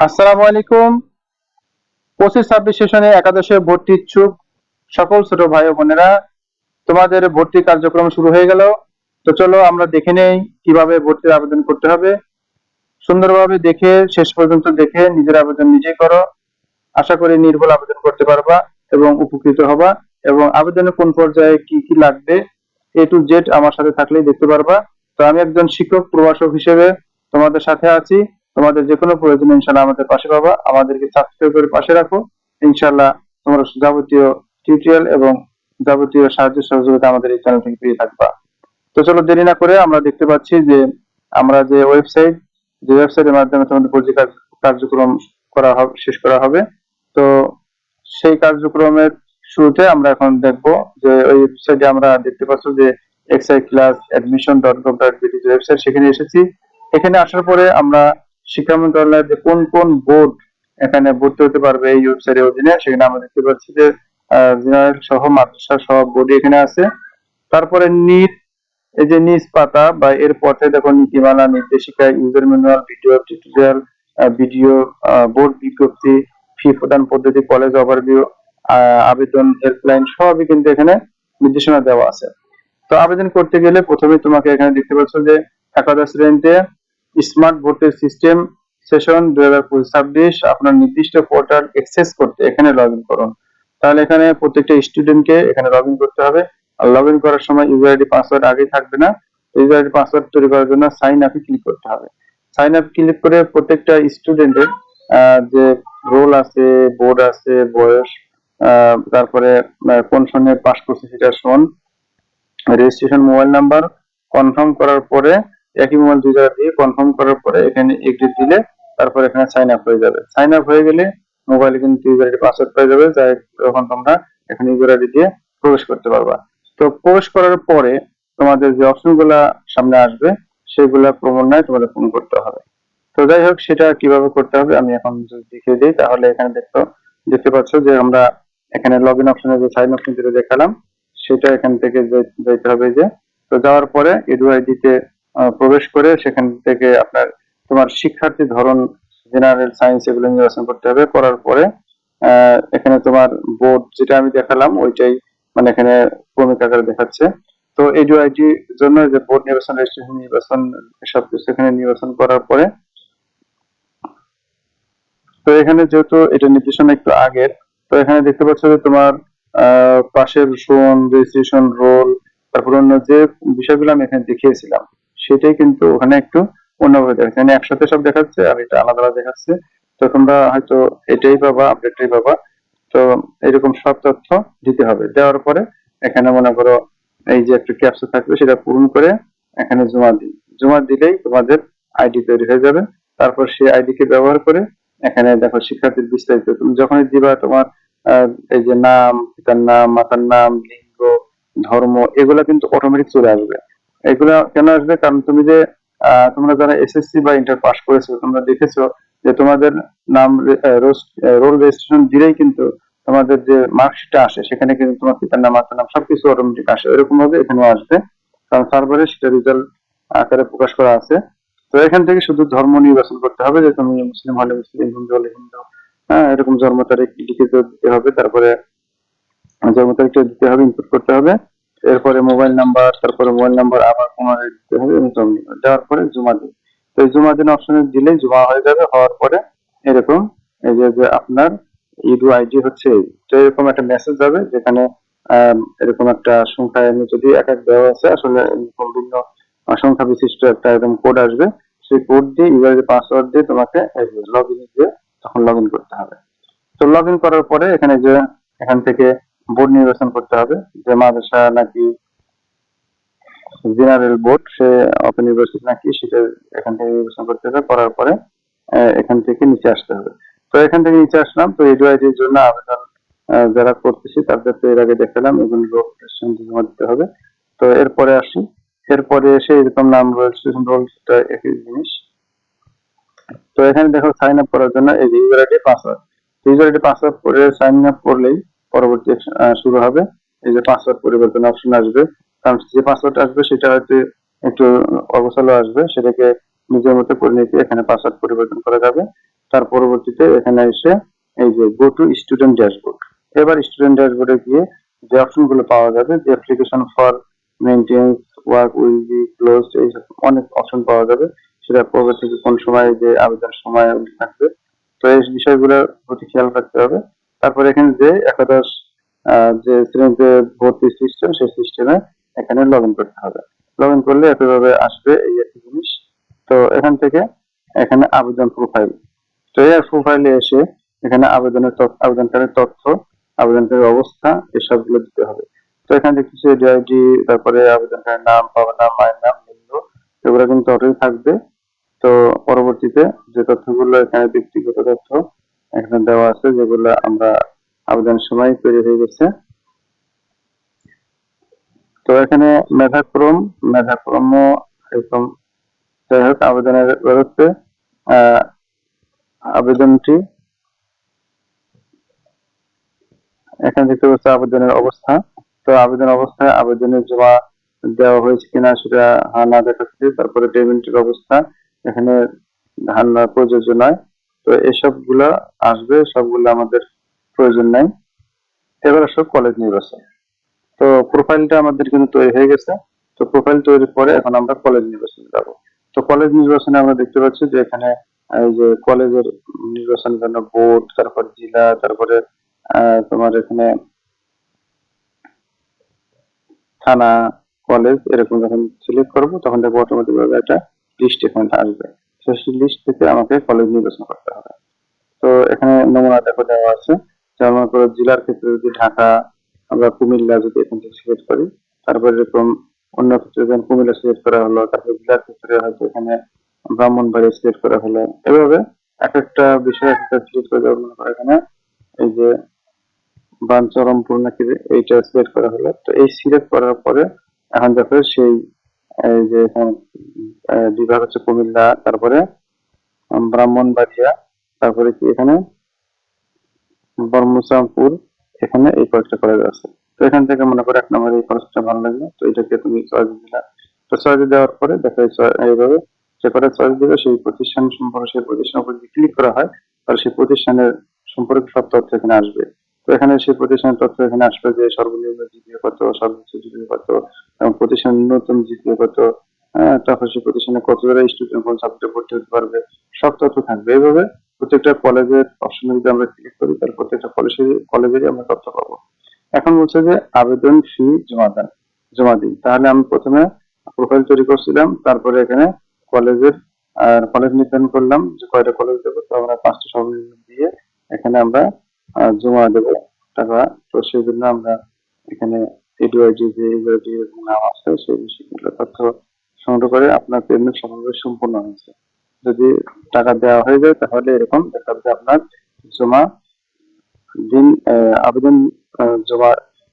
আসসালামু আলাইকুম। পঁচিশ ছাব্বিশ সেশনে একাদশে ভর্তি ইচ্ছুক সকল ছোট ভাই বোনেরা, তোমাদের ভর্তি কার্যক্রম শুরু হয়ে গেল। তো চলো আমরা দেখে নেই কীভাবে ভর্তির আবেদন করতে হবে। সুন্দরভাবে দেখে, শেষ পর্যন্ত দেখে নিজের আবেদন নিজেই করো। আশা করি নির্ভুল আবেদন করতে পারবা এবং উপকৃত হবা এবং আবেদনের কোন পর্যায়ে কি কি লাগবে এ টু জেড আমার সাথে থাকলেই দেখতে পারবা। তো আমি একজন শিক্ষক, প্রভাষক হিসেবে তোমাদের সাথে আছি। তোমাদের যে কোনো প্রয়োজন ইনশাল্লাহ আমাদের পাশে পাবা। আমাদেরকে সাবস্ক্রাইব করে পাশে রাখো। ইনশাল্লাহ তোমরা যাবতীয় টিউটোরিয়াল এবং যাবতীয় সাহায্য সহযোগিতা আমাদের এই চ্যানেল থেকে পেয়ে থাকবা। তো চলো দেরি না করে আমরা দেখতে পাচ্ছি যে আমরা যে ওয়েবসাইট যে ওয়েবসাইটের মাধ্যমে তোমাদের ভর্তি কার্যক্রম করা হবে, শেষ করা হবে, তো সেই কার্যক্রমের শুরুতে আমরা এখন দেখব যে ওই ওয়েবসাইটে আমরা দেখতে পাচ্ছি যে XI class admission dot gov dot BD website সেখানে এসেছি। এখানে আসার পরে আমরা শিক্ষা মন্ত্রণালয়ের যে কোন কোন বোর্ড এখানে ভর্তি হতে পারবে এই ওয়েবসাইটের অধীনে, সেখানে আমরা দেখতে পাচ্ছি যে জেনারেল সহ, মাদ্রাসা সহ বোর্ড এখানে আছে। তারপরে নিট এই যে নিজ পাতা বা এর পথে দেখো নীতিমালা, নির্দেশিকা user manual video tutorial video board বিজ্ঞপ্তি ফি প্রদান পদ্ধতি কলেজ ওভারভিউ আবেদন হেল্পলাইন সবই কিন্তু এখানে নির্দেশনা দেওয়া আছে। তো আবেদন করতে গেলে প্রথমে তোমাকে এখানে দেখতে পাচ্ছ যে একাদশ শ্রেণীতে স্মার্ট ভোটের সিস্টেম সেশন দুই হাজার পঁচিশ, ছাব্বিশ, আপনার নির্দিষ্ট পোর্টাল অ্যাক্সেস করতে এখানে লগ ইন করুন। তাহলে এখানে প্রত্যেকটা স্টুডেন্টকে এখানে লগ ইন করতে হবে। আর লগ ইন করার সময় ইউজার আইডি পাসওয়ার্ড আগেই থাকবে না। ইউজার আইডি পাসওয়ার্ড তৈরি করার জন্য সাইন আপে ক্লিক করতে হবে। সাইন আপ ক্লিক করে প্রত্যেকটা স্টুডেন্টের যে রোল আছে বোর্ড আছে, বয়স তারপরে কোন সনে পাস করছে সেটা শোন। রেজিস্ট্রেশন মোবাইল নাম্বার কনফার্ম করার পরে একই মোবাইল দুই জায়গা দিয়ে কনফার্ম করার পরে এখানে এগ্রি দিলে তারপর এখানে সাইন আপ হয়ে যাবে। সাইন আপ হয়ে গেলে মোবাইলে কিন্তু ইউজার আইডি পাসওয়ার্ড পেয়ে যাবে, যাই তখন তোমরা এখানে ইউজার আইডি দিয়ে প্রবেশ করতে পারবা। তো প্রবেশ করার পরে তোমাদের যে অপশনগুলা সামনে আসবে, সেগুলা ক্রমান্বয়ে তোমাদের পূরণ করতে হবে। তো যাই হোক, সেটা কীভাবে করতে হবে আমি এখন যদি দেখিয়ে দিই। তাহলে এখানে দেখতে দেখতে পাচ্ছ যে আমরা এখানে লগ ইন অপশনে যে সাইন অপশন যেটা দেখালাম, সেটা এখান থেকে যাইতে হবে যে, তো যাওয়ার পরে এডু আইডিতে প্রবেশ করে সেখান থেকে আপনার তোমার শিক্ষার্থী ধরন জেনারেল সায়েন্স এগুলো নির্বাচন করতে হবে। করার পরে এখানে তোমার বোর্ড যেটা আমি দেখালাম, ওইটাই মানে এখানে ক্রমিক আকারে দেখাচ্ছে। তো এডু আইডি জন্য যে বোর্ড নির্বাচন রেজিস্ট্রেশন নির্বাচন সবকিছু এখানে নির্বাচন করার পরে, তো এখানে যেহেতু এটা নির্দেশনা একটু আগের, তো এখানে দেখতে পাচ্ছ যে তোমার পাশের সোন রেজিস্ট্রেশন রোল তারপর অন্য যে বিষয়গুলো আমি এখানে দেখিয়েছিলাম সেটাই কিন্তু ওখানে একটু অন্যভাবে দেখাচ্ছে। মানে একসাথে সব দেখাচ্ছে আর এটা আলাদা আলাদা দেখাচ্ছে। তো তোমরা হয়তো এটাই পাবা আপডেটটাই পাবা। তো এরকম সব তথ্য দিতে হবে। দেওয়ার পরে এখানে মনে করো এই যে একটা ক্যাপচা থাকবে, সেটা পূরণ করে এখানে জমা দিই জমা দিলেই তোমাদের আইডি তৈরি হয়ে যাবে। তারপর সেই আইডি কে ব্যবহার করে এখানে দেখো শিক্ষার্থীর বিস্তারিত। তুমি যখনই দিবা তোমার এই যে নাম, পিতার নাম, মাতার নাম, লিঙ্গ, ধর্ম, এগুলা কিন্তু অটোমেটিক চলে আসবে। এগুলা কেন আসবে? কারণ তুমি যে তোমরা যারা এসএসসি বা ইন্টার পাস করেছ, তোমরা দেখেছ যে তোমাদের নাম রোল রেজিস্ট্রেশন দিলেই কিন্তু তোমাদের যে মার্কশিটটা আসে, সেখানে কিন্তু তোমার পিতার নাম, মাতার নাম সবকিছু অটোমেটিক আসে। এরকম ভাবে এখানে আসবে। কারণ সার্ভারে সেটা রেজাল্ট আকারে প্রকাশ করা আছে। তো এখান থেকে শুধু ধর্ম নির্বাচন করতে হবে, যে তুমি মুসলিম হলে মুসলিম, হিন্দু হলে হিন্দু। হ্যাঁ এরকম জন্ম তারিখ, লিখিত দিতে হবে। তারপরে জন্ম তারিখটা দিতে হবে ইনপুট করতে হবে। এরপরে মোবাইল নাম্বার, তারপরে মোবাইল নাম্বার আবার পুনরায় দিতে হবে। দেওয়ার পরে জমা দিন। তো এই জমা দিন অপশনে দিলেই জমা হয়ে যাবে, হওয়ার পরে এরকম এই যে আপনার ইডু আইডি হচ্ছে তো এরকম একটা মেসেজ যাবে যেখানে এরকম একটা সংখ্যা এমনি যদি এক এক দেওয়া আছে, আসলে এরকম ভিন্ন সংখ্যা বিশিষ্ট একটা এরকম কোড আসবে। সেই কোড দিয়ে ইউআইডি পাসওয়ার্ড দিয়ে তোমাকে লগ ইন দিয়ে তখন লগ ইন করতে হবে। তো লগ ইন করার পরে এখানে যে, এখান থেকে বোর্ড নির্বাচন করতে হবে। যে মাদ্রাসা নাকি জেনারেল বোর্ড, সে ওপেন ইউনিভার্সিটি নাকি সেটা এখান থেকে নির্বাচন করতে হবে। করার পরে এখান থেকে নিচে আসতে হবে। তো এখান থেকে নিচে আসলাম। তো এডুআইডির জন্য আবেদন যারা করতেছি তাদের তো এর আগে দেখালাম এগুলো জমা দিতে হবে। তো এরপরে আসি। এরপরে এসে এরকম নাম রেজিস্ট্রেশন রোল সেটা একই জিনিস। তো এখানে দেখো সাইন আপ করার জন্য এই user ID password user ID password করে সাইন আপ করলেই পরবর্তী শুরু হবে। এই যে পাসওয়ার্ড পরিবর্তন অপশন আসবে। কারণ যে পাসওয়ার্ড আসবে, সেটা হয়তো একটু অবসল আসবে। সেটাকে নিজের মতো করে নিতে এখানে পাসওয়ার্ড পরিবর্তন করা যাবে। তার পরবর্তীতে এখানে এসে এই যে গো টু স্টুডেন্ট ড্যাশবোর্ড এবার স্টুডেন্ট ড্যাশবোর্ডে গিয়ে যে অপশনগুলো পাওয়া যাবে, যে application for maintenance work will be close এই অনেক অপশন পাওয়া যাবে। সেটা থেকে কোন সময় যে আবেদন সময় থাকবে তো এই বিষয়গুলোর প্রতি খেয়াল রাখতে হবে। তারপরে এখানে যে একাদশ যে শ্রেণীতে ভর্তি সিস্টেম সেই সিস্টেমে এখানে লগ করতে হবে। লগ করলে একইভাবে আসবে এই একই জিনিস। তো এখান থেকে এখানে আবেদন প্রোফাইল তো এই প্রোফাইলে এসে এখানে আবেদনের আবেদনকারীর তথ্য, আবেদনকারীর অবস্থা এসবগুলো দিতে হবে। তো এখানে দেখতেছি ডিআইডি তারপরে আবেদনকারীর নাম, বাবার নাম, মায়ের নাম, লিঙ্গ, এগুলো কিন্তু অটোই থাকবে। তো পরবর্তীতে যে তথ্যগুলো এখানে ব্যক্তিগত তথ্য এখানে দেওয়া আছে যেগুলো আমরা আবেদনের সময় তৈরি হয়ে গেছে। তো এখানে মেধাক্রম মেধাক্রমও এরকম যাই হোক আবেদনের আহ, আবেদনটি। এখানে দেখতে পাচ্ছি আবেদনের অবস্থা। তো আবেদন অবস্থায় আবেদনের জমা দেওয়া হয়েছে কিনা সেটা না দেখাচ্ছে তারপরে পেমেন্টের অবস্থা এখানে ধান প্রযোজ্য নয়। তো এসবগুলা আসবে, সবগুলো আমাদের প্রয়োজন নাই। এবার আসো কলেজ নির্বাচন তো প্রোফাইলটা আমাদের কিন্তু তৈরি হয়ে গেছে। তো প্রোফাইল তৈরির পরে এখন আমরা কলেজ নির্বাচনে যাব। তো কলেজ নির্বাচনে আমরা দেখতে পাচ্ছি যে এখানে এই যে কলেজের নির্বাচনের জন্য বোর্ড তারপর জেলা, তারপরে তোমার এখানে থানা কলেজ এরকম যখন সিলেক্ট করব, তখন দেখব অটোমেটিক ভাবে একটা লিস্ট এখানে আসবে। তো সেই লিস্ট থেকে আমাকে কলেজ নির্বাচন করতে হবে। তো এখানে নমুনা দেখো দেওয়া আছে। যেমন মনে করো জেলার ক্ষেত্রে যদি ঢাকা, আমরা কুমিল্লা যদি এখান থেকে সিলেক্ট করি, তারপরে এরকম অন্য ক্ষেত্রে যেমন কুমিল্লা সিলেক্ট করা হলো, তারপরে জেলার ক্ষেত্রে হয়তো এখানে ব্রাহ্মণবাড়িয়া সিলেক্ট করা হলো। এভাবে এক একটা বিষয় এক একটা সিলেক্ট করে করো এখানে এই যে বাঞ্চরমপুর নাকি এইটা সিলেক্ট করা হলো। তো এই সিলেক্ট করার পরে এখন দেখো সেই যে বিভাগ হচ্ছে কুমিল্লা, তারপরে ব্রাহ্মণবাড়িয়া, তারপরে কি এখানে? বর্মচামপুর, এখানে এই কয়েকটা কলেজ আছে। তো এখান থেকে মনে করো এক নম্বরে এই কলেজটা ভালো লাগল। তো এটাকে তুমি চয়েস দিলা। তো চয়েস দেওয়ার পরে দেখো চয়- এইভাবে যে কটা চয়েস দিবে, সেই প্রতিষ্ঠান সম্পর্কে, সেই প্রতিষ্ঠানের উপর যদি ক্লিক করা হয়, তাহলে সেই প্রতিষ্ঠানের সম্পর্কে সব তথ্য এখানে আসবে। তো এখানে সেই প্রতিষ্ঠানের তথ্য এখানে আসবে যে সর্বনিম্ন জিপিএ কত, সর্বোচ্চ জিপিএ কত, এবং প্রতিষ্ঠানের নতুন জিপিএ কত হ্যাঁ, তারপর সেই প্রতিষ্ঠানে কত জোড়া স্টুডেন্ট কোন সাবজেক্টে ভর্তি হতে পারবে? সব তথ্য থাকবে এইভাবে প্রত্যেকটা কলেজের অপশনে যদি আমরা ক্লিক করি তাহলে প্রত্যেকটা কলেজের কলেজেরই আমরা তথ্য পাবো। এখন বলছে যে আবেদন ফি জমা দেন জমা দিন। তাহলে আমি প্রথমে প্রোফাইল তৈরি করছিলাম তারপরে এখানে কলেজের আর কলেজ নির্ধারণ করলাম যে কয়টা কলেজ দেবো তো আমরা পাঁচটা সর্বনিম্ন দিয়ে এখানে আমরা জমা দেবো টাকা। তো সেই জন্য আমরা এখানে এডুআইডি যে নাম আছে সেই বিষয়গুলো তথ্য সংগ্রহ করে আপনার পেমেন্ট সফলভাবে সম্পূর্ণ হয়েছে। যদি টাকা দেওয়া হয়ে যায়, তাহলে এরকম দেখা যাবে আপনার জমা দিন আবেদন জমা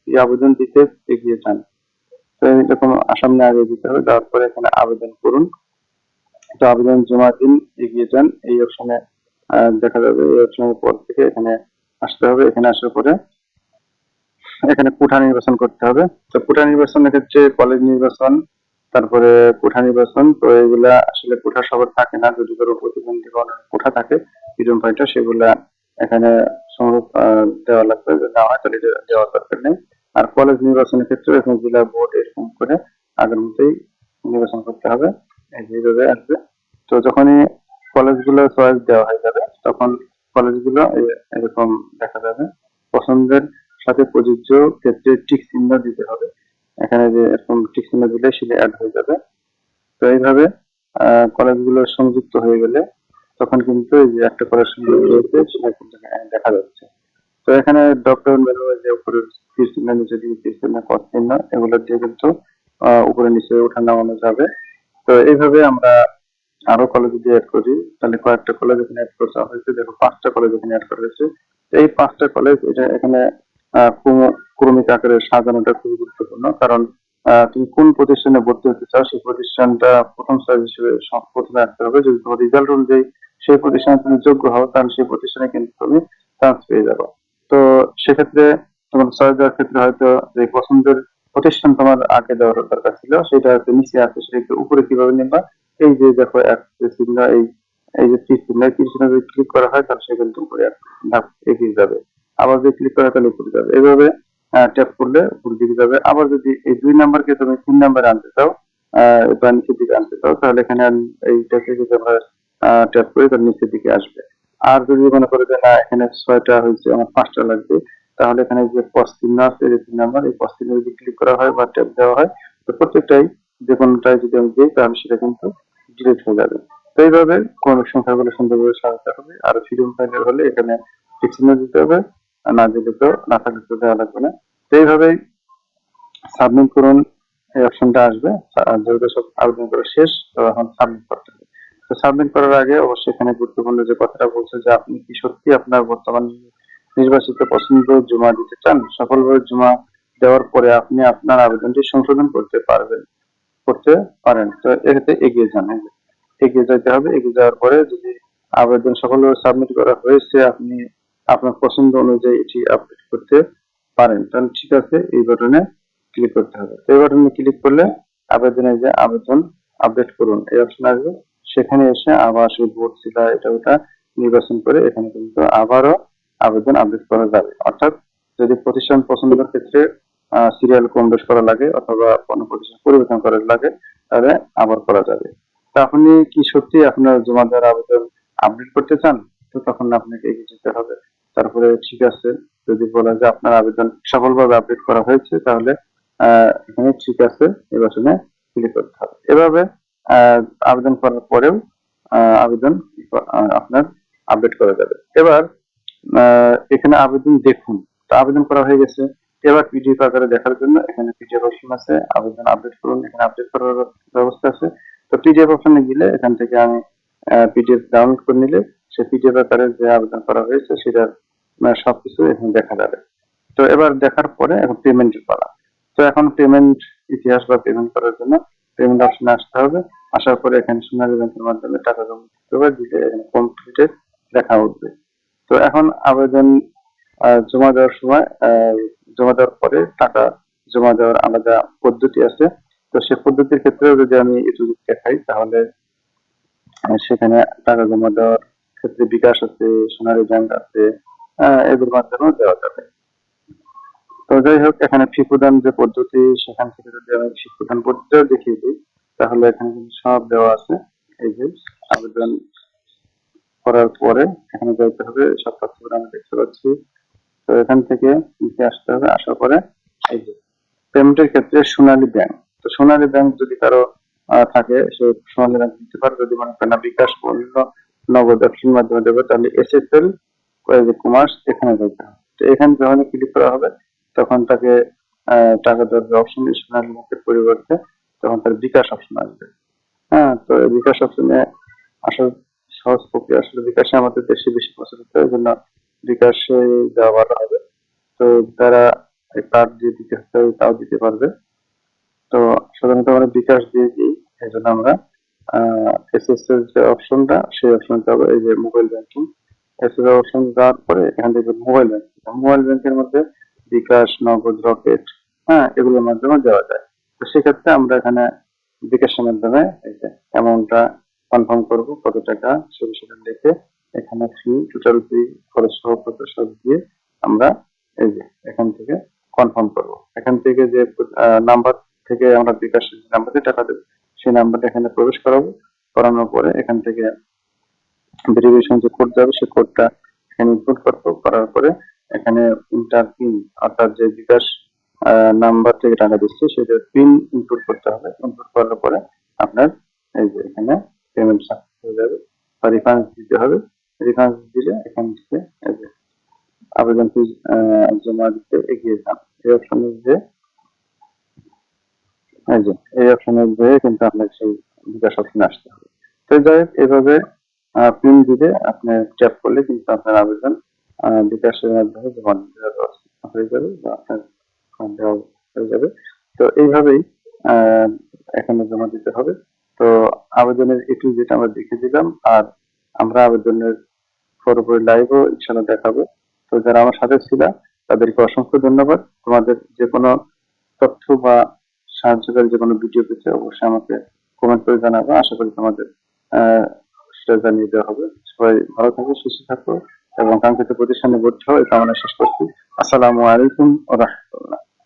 আবেদন দিতে এগিয়ে যান। তো এরকম আগে দিতে হবে তারপরে এখানে আবেদন করুন। তো আবেদন, জমা দিন, এগিয়ে যান। এই অপশনে দেখা যাবে এই অপশনের পর থেকে এখানে আসতে হবে। এখানে আসার পরে এখানে কোঠা নির্বাচন করতে হবে। তো কোঠা নির্বাচনের ক্ষেত্রে কলেজ নির্বাচন তারপরে কোঠা নির্বাচন, তো এগুলা আসলে কোঠা সবার থাকে না, যদি কোনো প্রতিবন্ধী কোঠা থাকে ফ্রিডম ফাইটার সেগুলা এখানে দেওয়া লাগবে না হয় তাহলে দেওয়ার দরকার নেই। আর কলেজ নির্বাচনের ক্ষেত্রে এখানে জেলা বোর্ড এরকম করে আগের মতোই নির্বাচন করতে হবে এইভাবে আসবে। তো যখনই কলেজগুলো চয়েস দেওয়া হয়ে যাবে, তখন কলেজগুলো এরকম দেখা যাবে। পছন্দের সাথে প্রযোজ্য ক্ষেত্রে টিক চিহ্ন দিতে হবে। এখানে যে এরকম টিক চিহ্ন দিলে সেটা অ্যাড হয়ে যাবে। তো এইভাবে কলেজগুলো সংযুক্ত হয়ে গেলে তখন কিন্তু এই যে একটা কলেজ সংযুক্ত হয়েছে, সেটা কিন্তু দেখা যাচ্ছে। তো এখানে ডক্টর মেনু যে উপরে তীর নিচে দিয়ে তীর চিহ্ন কস চিহ্ন, এগুলো দিয়ে কিন্তু উপরে নিচে ওঠা নামানো যাবে। তো এইভাবে আমরা আরও কলেজ যদি অ্যাড করি, তাহলে কয়েকটা কলেজ এখানে অ্যাড করা হয়েছে। দেখো, পাঁচটা কলেজ এখানে অ্যাড করা হয়েছে। এই পাঁচটা কলেজ এটা এখানে ক্রমিক আকারে সাজানোটা খুবই গুরুত্বপূর্ণ। কারণ তুমি কোন প্রতিষ্ঠানে ভর্তি হতে চাও, সেই প্রতিষ্ঠানটা প্রথম চয়েস হিসেবে প্রথমে আসতে হবে। যদি তোমার রেজাল্ট অনুযায়ী সেই প্রতিষ্ঠানে তুমি যোগ্য হও, তাহলে সেই প্রতিষ্ঠানে কিন্তু তুমি চান্স পেয়ে যাবে। তো সেক্ষেত্রে তোমার চয়েস দেওয়ার ক্ষেত্রে হয়তো যে পছন্দের প্রতিষ্ঠান তোমার আগে দেওয়ার দরকার ছিল, সেটা হয়তো নিচে আছে, সেটা একটু উপরে কীভাবে নিবা? এই যে দেখো, এক চিহ্ন এই এই যে তীর চিহ্ন তীর চিহ্ন যদি ক্লিক করা হয়, তাহলে সে কিন্তু উপরে ধাপ এগিয়ে যাবে। আবার যদি ক্লিক করা তাহলে উপরে যাবে। এভাবে ট্যাপ করলে উপর দিকে যাবে। আবার যদি এই দুই নাম্বারকে তুমি তিন নাম্বারে আনতে চাও বা নিচের দিকে আনতে চাও, তাহলে এখানে আন- এইটাকে যদি আমরা ট্যাপ করি, তাহলে নিচের দিকে আসবে। আর যদি মনে করো যে না, এখানে ছয়টা হয়েছে, আমার পাঁচটা লাগবে, তাহলে এখানে যে পস চিহ্ন আছে, এই তিন নাম্বার এই পস চিহ্ন যদি ক্লিক করা হয় বা ট্যাপ দেওয়া হয়, তো প্রত্যেকটাই যে কোনোটাই যদি আমি দিই, তাহলে সেটা কিন্তু ডিলিট হয়ে যাবে। তো এইভাবে কোন সংখ্যাগুলো সুন্দরভাবে সাজাতে হবে। আর ফ্রিডম ফাইলের হলে এখানে চিহ্ন দিতে হবে না দিলে তো না থাকলে তো দেওয়া লাগবে না। তো এইভাবেই সাবমিট করুন, এই অপশনটা আসবে। যেহেতু সব আবেদন করা শেষ, তো এখন সাবমিট করতে হবে। তো সাবমিট করার আগে অবশ্যই এখানে গুরুত্বপূর্ণ যে কথাটা বলছে যে আপনি কি সত্যি আপনার বর্তমান নির্বাচিত পছন্দ জমা দিতে চান? সফলভাবে জমা দেওয়ার পরে আপনি আপনার আবেদনটি সংশোধন করতে পারবেন, করতে পারেন। তো এক্ষেত্রে এগিয়ে যান এগিয়ে যেতে হবে। এগিয়ে যাওয়ার পরে যদি আবেদন সফলভাবে সাবমিট করা হয়েছে, আপনি আপনার পছন্দ অনুযায়ী এটি আপডেট করতে পারেন। তাহলে ঠিক আছে, এই বাটনে ক্লিক করতে হবে। তো এই বাটনে ক্লিক করলে আবেদনে যে আবেদন আপডেট করুন, এই অপশন আসবে। সেখানে এসে আবার সেই বোর্ড শিলা এটা ওটা নির্বাচন করে এখানে কিন্তু আবারও আবেদন আপডেট করা যাবে। অর্থাৎ যদি প্রতিষ্ঠান পছন্দের ক্ষেত্রে সিরিয়াল কম বেশ করা লাগে অথবা কোনো প্রতিষ্ঠান পরিবর্তন করা লাগে, তাহলে আবার করা যাবে। তা আপনি কি সত্যি আপনার জমা দেওয়ার আবেদন আপডেট করতে চান? তো তখন আপনাকে এগিয়ে যেতে হবে। তারপরে ঠিক আছে, যদি বলা যে আপনার আবেদন সফলভাবে আপডেট করা হয়েছে, তাহলে এখানে ঠিক আছে বাটনে ক্লিক করতে হবে। এভাবে আবেদন করার পরেও আবেদন আপনার আপডেট করা যাবে। এবার এখানে আবেদন দেখুন। তো আবেদন করা হয়ে গেছে। এবার পিডিএফ আকারে দেখার জন্য এখানে পিডিএফ অপশন আছে। আবেদন আপডেট করুন। এখানে আপডেট করার ব্যবস্থা আছে। তো পিডিএফ অপশনে গেলে এখান থেকে আমি পিডিএফ ডাউনলোড করে নিলে, সে পিডিএফ আকারে যে আবেদন করা হয়েছে, সেটার সবকিছু এখানে দেখা যাবে। তো এবার দেখার পরে এখন পেমেন্টের পালা তো এখন পেমেন্ট ইতিহাস বা পেমেন্ট করার জন্য পেমেন্ট অপশনে আসতে হবে। আসার পরে এখানে সোনালী ব্যাংকের মাধ্যমে টাকা জমা দিতে হবে, দিলে এখানে কমপ্লিটেড লেখা উঠবে। তো এখন আবেদন জমা দেওয়ার সময় জমা দেওয়ার পরে টাকা জমা দেওয়ার আলাদা পদ্ধতি আছে। তো সে পদ্ধতির ক্ষেত্রেও যদি আমি একটু দেখাই, তাহলে সেখানে টাকা জমা দেওয়ার ক্ষেত্রে বিকাশ আছে, সোনালী ব্যাংক আছে এগুলোর মাধ্যমেও দেওয়া যাবে। তো যাই হোক, এখানে ফি প্রদান যে পদ্ধতি, সেখান থেকে যদি আমি ফি প্রদান পদ্ধতিও দেখিয়ে দিই, তাহলে এখানে কিন্তু সব দেওয়া আছে। এই যে আবেদন করার পরে এখানে যাইতে হবে, সব তথ্যগুলো আমি দেখতে পাচ্ছি। তো এখান থেকে নিচে আসতে হবে, আসার পরে এই যে পেমেন্টের ক্ষেত্রে সোনালী ব্যাংক তো সোনালী ব্যাংক যদি কারও থাকে, সে সোনালী ব্যাংক দিতে পারে। যদি মনে করেন বিকাশ অন্য নগদ ব্যবসার মাধ্যমে দেবে, তাহলে এস এল কমার্স এখানে যেতে হবে তো এখানে যখন ক্লিক করা হবে, তখন তাকে টাকা দেওয়ার যে অপশন সোনালী ব্যাংকের পরিবর্তে তখন তার বিকাশ অপশন আসবে। হ্যাঁ তো এই বিকাশ অপশনে আসার সহজ প্রক্রিয়া আসলে বিকাশে আমাদের দেশে বেশি প্রচলিত, এই জন্য বিকাশে দেওয়া ভালো হবে। তো যারা কার্ড দিয়ে দিতে চাই তাও দিতে পারবে। তো সাধারণত আমরা বিকাশ দিয়ে দিই, এই জন্য আমরা এস এস এর যে অপশনটা সেই অপশনটা হবে এই যে মোবাইল ব্যাংকিং অপশন দেওয়ার পরে এখান থেকে মোবাইল ব্যাংকিং মোবাইল ব্যাংকের মধ্যে বিকাশ, নগদ, রকেট হ্যাঁ এগুলোর মাধ্যমে দেওয়া যায়। তো সেক্ষেত্রে আমরা এখানে বিকাশের মাধ্যমে অ্যামাউন্টটা কনফার্ম করব, কত টাকা সে বিষয়টা লিখে এখানে ফি টোটাল ফি খরচ সহ কত সব দিয়ে আমরা এই যে এখান থেকে কনফার্ম করব। এখান থেকে যে নাম্বার থেকে আমরা বিকাশের নাম্বারে টাকা দেবো, সেই নাম্বারটা এখানে প্রবেশ করাবো, করানোর পরে এখান থেকে ভেরিফিকেশন যে কোড যাবে সেই কোডটা এখানে ইনপুট করব। করার পরে এখানে ইন্টার পিন অর্থাৎ যে বিকাশ নাম্বার থেকে টাকা দিচ্ছে, সেটা পিন ইনপুট করতে হবে। ইনপুট করার পরে আপনার এই যে এখানে পেমেন্ট হয়ে যাবে। বা রিফান্স দিতে হবে। রিফান্স দিলে এখান থেকে এই যে আবেদন ফি জমা দিতে এগিয়ে যান। এই অপশনে যে এই যে, এই অপশনে যে কিন্তু আপনার সেই বিকাশ অপশনে আসতে হবে। তো যাই হোক, এভাবে পিন দিলে আপনি ট্যাপ করলে কিন্তু আপনার আবেদন বিকাশের মাধ্যমে জমা হয়ে যাবে বা আপনার form দেওয়া হয়ে যাবে। তো এইভাবেই এখানে জমা দিতে হবে। তো আবেদনের একটু যেটা আমরা দেখে দিলাম, আর আমরা আবেদনের পুরোপুরি লাইভও ইনশাল্লাহ দেখাবো। তো যারা আমার সাথে ছিল, তাদেরকে অসংখ্য ধন্যবাদ। তোমাদের যে কোনো তথ্য বা সাহায্যকারী যে কোনো ভিডিও পেতে অবশ্যই আমাকে কমেন্ট করে জানাব। আশা করি তোমাদের সেটা জানিয়ে দেওয়া হবে। সবাই ভালো থাকো সুস্থ থাকো এবং কাঙ্ক্ষিত প্রতিষ্ঠানে ভর্তি হও এই কামনা শেষ করছি। আসসালামু আলাইকুম ওয়া রাহমাতুল্লাহ।